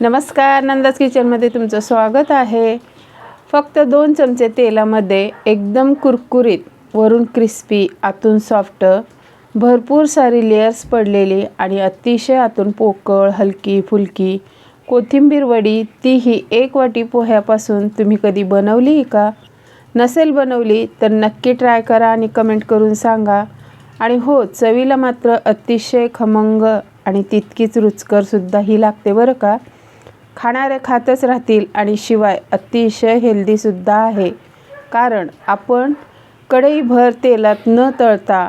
नमस्कार नंदाज किचनमध्ये तुमचं स्वागत आहे. फक्त दोन चमचे तेलामध्ये एकदम कुरकुरीत वरून क्रिस्पी आतून सॉफ्ट भरपूर सारी लेयर्स पडलेली आणि अतिशय आतून पोकळ हलकी फुलकी कोथिंबीर वडी तीही एक वाटी पोह्यापासून तुम्ही कधी बनवली का? नसेल बनवली तर नक्की ट्राय करा आणि कमेंट करून सांगा. आणि हो चवीला मात्र अतिशय खमंग आणि तितकीच रुचकरसुद्धा ही लागते बरं का? खाणारे खातच राहतील आणि शिवाय अतिशय हेल्दीसुद्धा आहे. कारण आपण कढईभर तेलात न तळता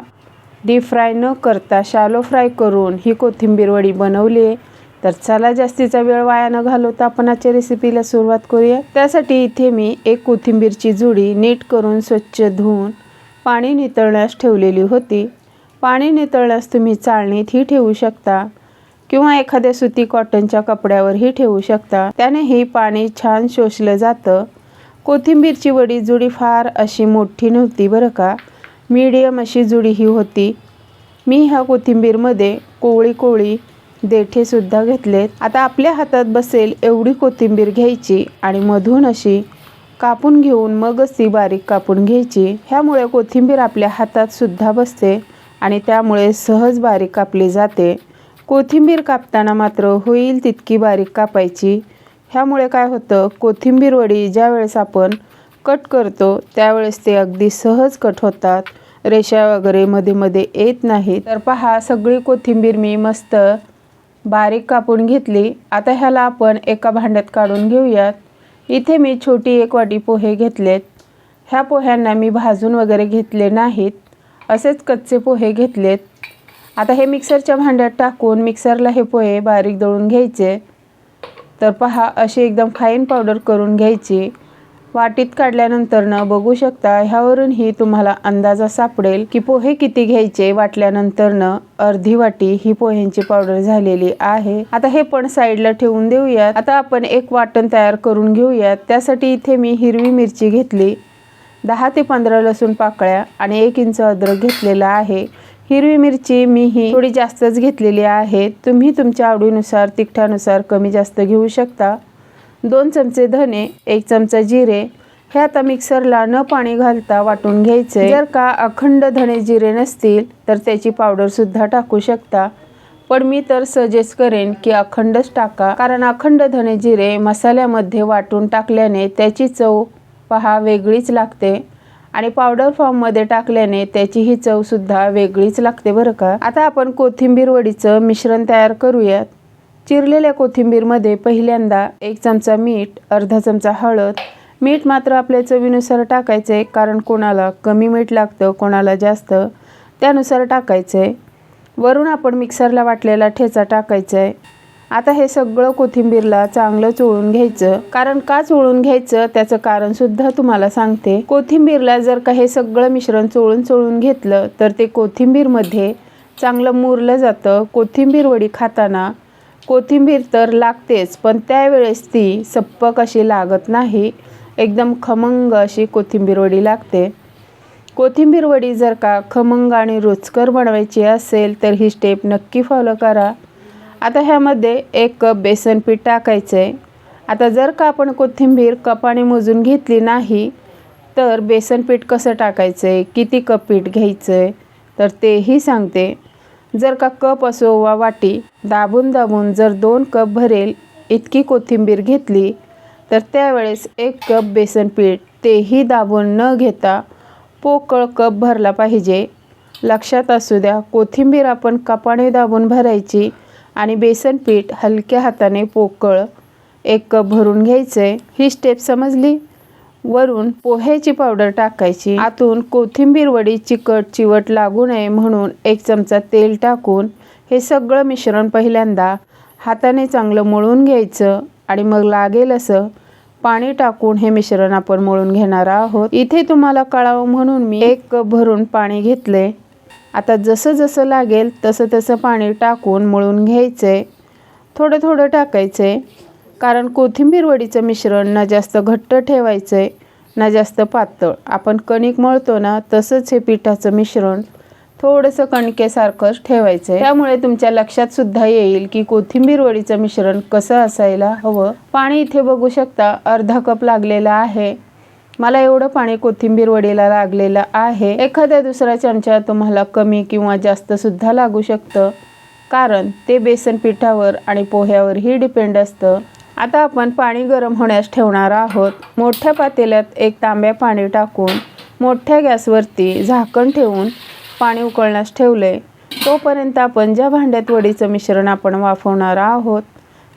डीप फ्राय न करता शालो फ्राय करून ही कोथिंबीर वडी बनवली आहे. तर चला जास्तीचा वेळ वाया न घालवता आपण आजच्या रेसिपीला सुरुवात करूया. त्यासाठी इथे मी एक कोथिंबीरची जुडी नीट करून स्वच्छ धुवून पाणी नितळण्यास ठेवलेली होती. पाणी नितळण्यास तुम्ही चाळणीतही ठेवू शकता. किंवा एखाद्या सुती कॉटनच्या कपड्यावरही ठेवू शकता. त्याने हे पाणी छान शोषलं जातं. कोथिंबीरची वडी जुडी फार अशी मोठी नव्हती बरं का? मीडियम अशी जुडी ही होती. मी ह्या कोथिंबीरमध्ये कोवळी कोवळी देठेसुद्धा घेतलेत आता आपल्या हातात बसेल एवढी कोथिंबीर घ्यायची आणि मधून अशी कापून घेऊन मगच ती बारीक कापून घ्यायची. ह्यामुळे कोथिंबीर आपल्या हातात सुद्धा बसते आणि त्यामुळे सहज बारीक कापली जाते. कोथिंबीर कापताना मात्र होईल तितकी बारीक कापायची. ह्यामुळे काय होतं कोथिंबीर वडी ज्या वेळेस आपण कट करतो त्यावेळेस ते अगदी सहज कट होतात. रेषा वगैरे मध्ये मध्ये येत नाही तर पहा सगळी कोथिंबीर मी मस्त बारीक कापून घेतली. आता ह्याला आपण एका भांड्यात काढून घेऊयात. इथे मी छोटी एक वाटी पोहे घेतलेत. ह्या पोह्यांना मी भाजून वगैरे घेतले नाहीत. असेच कच्चे पोहे घेतलेत. आता हे मिक्सरच्या भांड्यात टाकून मिक्सरला हे पोहे बारीक दळून घ्यायचे. तर पहा अशी एकदम फाईन पावडर करून घ्यायची. वाटीत काढल्यानंतरनं बघू शकता ह्यावरूनही तुम्हाला अंदाजा सापडेल की पोहे किती घ्यायचे. वाटल्यानंतरनं अर्धी वाटी ही पोह्यांची पावडर झालेली आहे. आता हे पण साईडला ठेवून देऊयात. आता आपण एक वाटण तयार करून घेऊयात. त्यासाठी इथे मी हिरवी मिरची घेतली. दहा ते पंधरा लसूण पाकळ्या आणि एक इंच अद्रक घेतलेला आहे. हिरवी मिरची मी ही थोडी जास्तच घेतलेली आहे. तुम्ही तुमच्या आवडीनुसार तिखटानुसार कमी जास्त घेऊ शकता. दोन चमचे धने एक चमचा जिरे. हे आता मिक्सरला न पाणी घालता वाटून घ्यायचे. जर का अखंड धणे जिरे नसतील तर त्याची पावडर सुद्धा टाकू शकता. पण मी तर सजेस्ट करेन की अखंडच टाका. कारण अखंड धणे जिरे मसाल्यामध्ये वाटून टाकल्याने त्याची चव पहा वेगळीच लागते. आणि पावडर फॉर्ममध्ये टाकल्याने त्याची ही चवसुद्धा वेगळीच लागते बरं का? आता आपण कोथिंबीर वडीचं मिश्रण तयार करूयात. चिरलेल्या कोथिंबीरमध्ये पहिल्यांदा एक चमचा मीठ अर्धा चमचा हळद. मीठ मात्र आपल्या चवीनुसार टाकायचं आहे कारण कोणाला कमी मीठ लागतं कोणाला जास्त. त्यानुसार टाकायचं. आहे वरून आपण मिक्सरला वाटलेला ठेचा टाकायचा आहे आता हे सगळं कोथिंबीरला चांगलं चोळून घ्यायचं. कारण का चोळून घ्यायचं? त्याचं कारण सुद्धा तुम्हाला सांगते. कोथिंबीरला जर का हे सगळं मिश्रण चोळून चोळून घेतलं तर ते कोथिंबीरमध्ये चांगलं मुरलं जातं. कोथिंबीर वडी खाताना कोथिंबीर तर लागतेच पण त्यावेळेस ती सप्पक अशी लागत नाही. एकदम खमंग अशी कोथिंबीर वडी लागते. कोथिंबीर वडी जर का खमंग आणि रुचकर बनवायची असेल तर ही स्टेप नक्की फॉलो करा. आता ह्यामध्ये एक कप बेसन पीठ टाकायचं आहे आता जर का आपण कोथिंबीर कपाने मोजून घेतली नाही तर बेसन पीठ कसं टाकायचं आहे किती कप पीठ घ्यायचं आहे तर तेही सांगते. जर का कप असो वा वाटी दाबून दाबून जर दोन कप भरेल इतकी कोथिंबीर घेतली तर त्यावेळेस एक कप बेसन पीठ तेही दाबून न घेता पोकळ कप भरला पाहिजे. लक्षात असू द्या कोथिंबीर आपण कपाने दाबून भरायची आणि बेसन पीठ हलक्या हाताने पोकळ एक कप भरून घ्यायचे. ही स्टेप समजली? वरून पोह्याची पावडर टाकायची. आतून कोथिंबीर वडी चिकट चिवट लागू नये म्हणून एक चमचा तेल टाकून हे सगळं मिश्रण पहिल्यांदा हाताने चांगलं मळून घ्यायचं आणि मग लागेल असं पाणी टाकून हे मिश्रण आपण मळून घेणार आहोत. इथे तुम्हाला कळावं म्हणून मी एक कप भरून पाणी घेतले. आता जसं जसं लागेल तसं तसं पाणी टाकून मळून घ्यायचं. आहे थोडं थोडं टाकायचं. आहे कारण कोथिंबीर वडीचं मिश्रण ना जास्त घट्ट ठेवायचं आहे ना जास्त पातळ. आपण कणिक मळतो ना तसंच हे पिठाचं मिश्रण थोडंसं कणकेसारखं ठेवायचं. आहे त्यामुळे तुमच्या लक्षात सुद्धा येईल की कोथिंबीर वडीचं मिश्रण कसं असायला हवं. पाणी इथे बघू शकता अर्धा कप लागलेला आहे. मला एवढं पाणी कोथिंबीर वडीला लागलेलं आहे. एखाद्या दुसरा चमचा तुम्हाला कमी किंवा जास्त सुद्धा लागू शकतं. कारण ते बेसन पिठावर आणि पोह्यावरही डिपेंड असतं. आता आपण पाणी गरम होण्यास ठेवणार आहोत. मोठ्या पातेल्यात एक तांब्या पाणी टाकून मोठ्या गॅसवरती झाकण ठेवून पाणी उकळण्यास ठेवले. तोपर्यंत आपण ज्या भांड्यात वडीचं मिश्रण आपण वाफवणार आहोत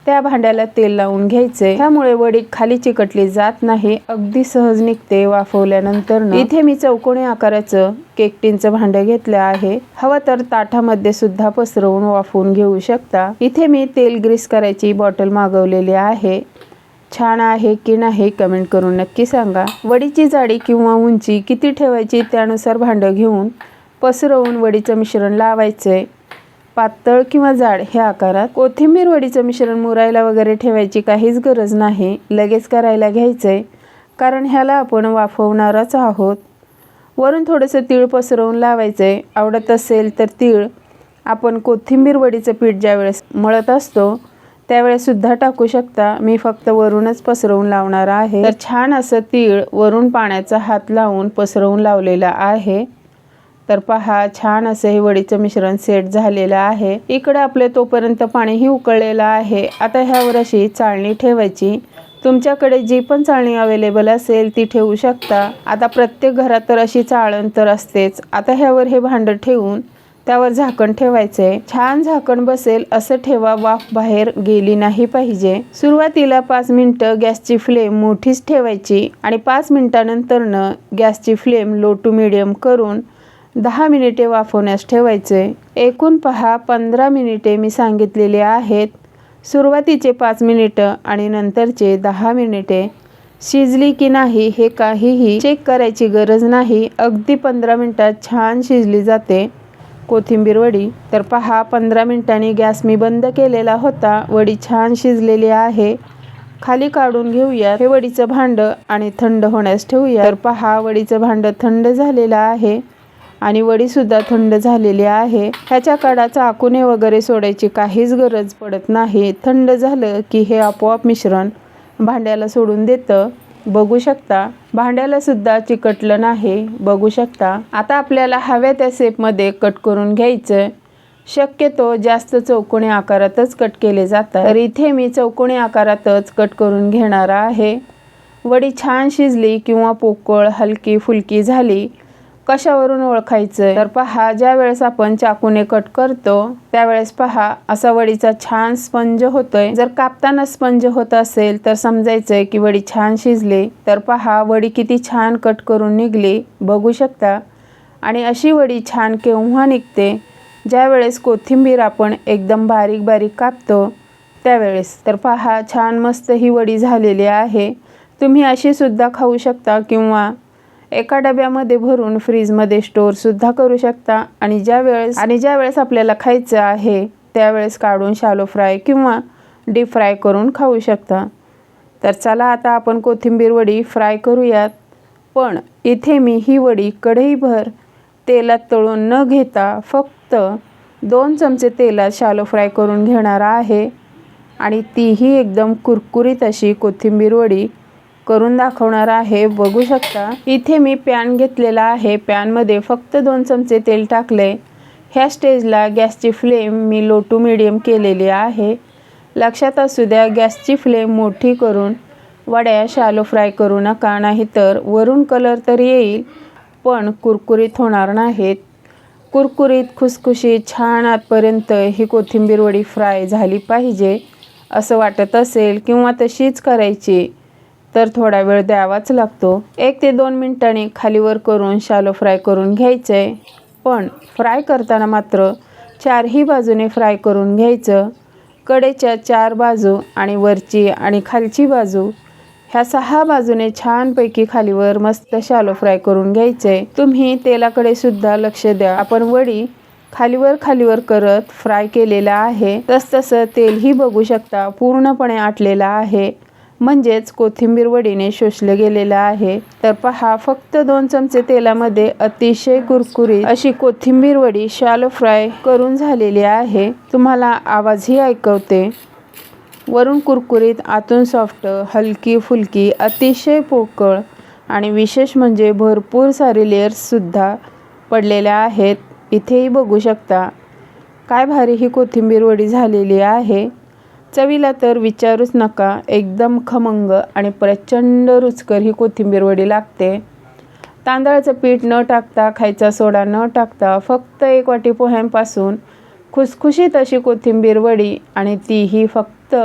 त्या भांड्याला तेल लावून घ्यायचे. त्यामुळे वडी खाली चिकटली जात नाही. अगदी सहज निघते वाफवल्यानंतर इथे मी चौकोनी आकाराचं केक टीनचं भांडं घेतलं आहे. हवं तर ताटामध्ये सुद्धा पसरवून वाफवून घेऊ शकता. इथे मी तेल ग्रीस करायची बॉटल मागवलेली आहे. छान आहे की नाही कमेंट करून नक्की सांगा. वडीची जाडी किंवा उंची किती ठेवायची त्यानुसार भांडं घेऊन पसरवून वडीचं मिश्रण लावायचंय पातळ किंवा जाड ह्या आकारात. कोथिंबीर वडीचं मिश्रण मुरायला वगैरे ठेवायची काहीच गरज नाही. लगेच करायला घ्यायचं आहे कारण ह्याला आपण वाफवणारच आहोत. वरून थोडंसं तीळ पसरवून लावायचं आहे आवडत असेल तर तीळ. आपण कोथिंबीर वडीचं पीठ ज्यावेळेस मळत असतो त्यावेळेससुद्धा टाकू शकता. मी फक्त वरूनच पसरवून लावणार आहे. तर छान असं तीळ वरून पाण्याचा हात लावून पसरवून लावलेला आहे. तर पहा छान असं हे वडीचं मिश्रण सेट झालेलं आहे. इकडे आपले तोपर्यंत पाणीही उकळलेलं आहे. आता ह्यावर अशी चाळणी ठेवायची. तुमच्याकडे जी पण चाळणी अवेलेबल असेल ती ठेवू शकता. आता प्रत्येक घरात तर अशी चाळण तर असतेच. आता ह्यावर हे भांडं ठेवून त्यावर झाकण ठेवायचे छान झाकण बसेल असं ठेवा वाफ बाहेर गेली नाही पाहिजे. सुरुवातीला पाच मिनिटं गॅसची फ्लेम मोठीच ठेवायची आणि पाच मिनिटानंतरनं गॅसची फ्लेम लो टू मिडियम करून दहा मिनिटे वाफवण्यास ठेवायचे. एकूण पहा पंधरा मिनिटे मी सांगितलेले आहेत. सुरुवातीचे पाच मिनिटं आणि नंतरचे दहा मिनिटे. शिजली की नाही हे काहीही चेक करायची गरज नाही. अगदी पंधरा मिनिटात छान शिजली जाते. कोथिंबीर वडी. तर पहा पंधरा मिनिटांनी गॅस मी बंद केलेला होता. वडी छान शिजलेली आहे. खाली काढून घेऊया. हे वडीचं भांडं आणि थंड होण्यास ठेवूया. तर पहा वडीचं भांडं थंड झालेलं आहे. आणि वडीसुद्धा थंड झालेली आहे. ह्याच्या काढा चाकूने वगैरे सोडायची काहीच गरज पडत नाही. थंड झालं की हे आपोआप मिश्रण भांड्याला सोडून देतं. बघू शकता भांड्याला सुद्धा चिकटलं नाही. बघू शकता. आता आपल्याला हव्या त्या सेपमध्ये कट करून घ्यायचं शक्यतो जास्त चौकोणी आकारातच कट केले जातात. तर इथे मी चौकोनी आकारातच कट करून घेणार आहे. वडी छान शिजली किंवा पोकळ हलकी फुलकी झाली कशावरून ओळखायचं तर पहा ज्या वेळेस आपण चाकूने कट करतो त्यावेळेस पहा असा वडीचा छान स्पंज होतोय. जर कापताना स्पंज होत असेल तर समजायचंय की वडी छान शिजली. तर पहा वडी किती छान कट करून निघली. बघू शकता? आणि अशी वडी छान केव्हा निघते? ज्या वेळेस कोथिंबीर आपण एकदम बारीक बारीक कापतो त्यावेळेस. तर पहा छान मस्त ही वडी झालेली आहे. तुम्ही अशी सुद्धा खाऊ शकता किंवा एका डब्यामध्ये भरून फ्रीजमध्ये स्टोअरसुद्धा करू शकता. आणि ज्या वेळेस आणि ज्या वेळेस आपल्याला खायचं आहे त्यावेळेस काढून शालो फ्राय किंवा डीप फ्राय करून खाऊ शकता. तर चला आता आपण कोथिंबीर वडी फ्राय करूयात. पण इथे मी ही वडी कढईभर तेलात तळून न घेता फक्त दोन चमचे तेलात शालो फ्राय करून घेणार आहे. आणि तीही एकदम कुरकुरीत अशी कोथिंबीर वडी करून दाखवणार आहे. बघू शकता इथे मी पॅन घेतलेला आहे. पॅनमध्ये फक्त दोन चमचे तेल टाकले. ह्या स्टेजला गॅसची फ्लेम मी लो टू मिडियम केलेली आहे. लक्षात असू द्या गॅसची फ्लेम मोठी करून वड्या शालो फ्राय करू नका नाही तर वरून कलर तर येईल पण कुरकुरीत होणार नाहीत. कुरकुरीत खुसखुशीत छान आतपर्यंत ही कोथिंबीर वडी फ्राय झाली पाहिजे. असं वाटत असेल किंवा तशीच करायची. तर थोडा वेळ द्यावाच लागतो. एक ते दोन मिनटांनी खालीवर करून शालो फ्राय करून घ्यायचं. आहे पण फ्राय करताना मात्र चारही बाजूने फ्राय करून घ्यायचं. कडेच्या चार बाजू आणि वरची आणि खालची बाजू ह्या सहा बाजूने छानपैकी खालीवर मस्त शालो फ्राय करून घ्यायचे. तुम्ही तेलाकडे सुद्धा लक्ष द्या. आपण वडी खालीवर खालीवर करत फ्राय केलेला आहे. तसतसं तेलही बघू शकता. पूर्णपणे आटलेलं आहे. म्हणजेच कोथिंबीर वडीने शोषलं गेलेलं आहे. तर पहा फक्त दोन चमचे तेलामध्ये अतिशय कुरकुरीत अशी कोथिंबीर वडी शालो फ्राय करून झालेली आहे. तुम्हाला आवाजही ऐकवते. वरून कुरकुरीत आतून सॉफ्ट हलकी फुलकी अतिशय पोकळ आणि विशेष म्हणजे भरपूर सारे लेयर्ससुद्धा पडलेल्या आहेत. इथेही बघू शकता. काय भारी ही कोथिंबीर वडी झालेली आहे. चवीला तर विचारूच नका. एकदम खमंग आणि प्रचंड रुचकर ही कोथिंबीर वडी लागते. तांदळाचं पीठ न टाकता खायचा सोडा न टाकता फक्त एक वाटी पोह्यांपासून खुसखुशीत अशी कोथिंबीर वडी आणि तीही फक्त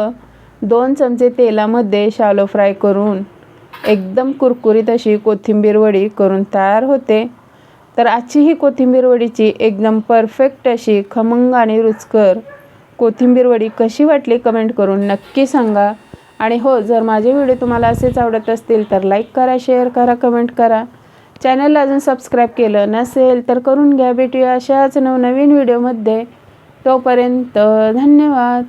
दोन चमचे तेलामध्ये शालो फ्राय करून एकदम कुरकुरीत अशी कोथिंबीर वडी करून तयार होते. तर आजची ही कोथिंबीर वडीची एकदम परफेक्ट अशी खमंग आणि रुचकर कोथिंबीर वडी कशी वाटली कमेंट करून नक्की सांगा. आणि हो जर माझे व्हिडिओ तुम्हाला असेच आवडत असतील तर लाईक करा शेअर करा कमेंट करा. चॅनलला अजून सबस्क्राईब केलं नसेल तर करून घ्या भेटूया अशाच नवनवीन व्हिडिओमध्ये तोपर्यंत धन्यवाद.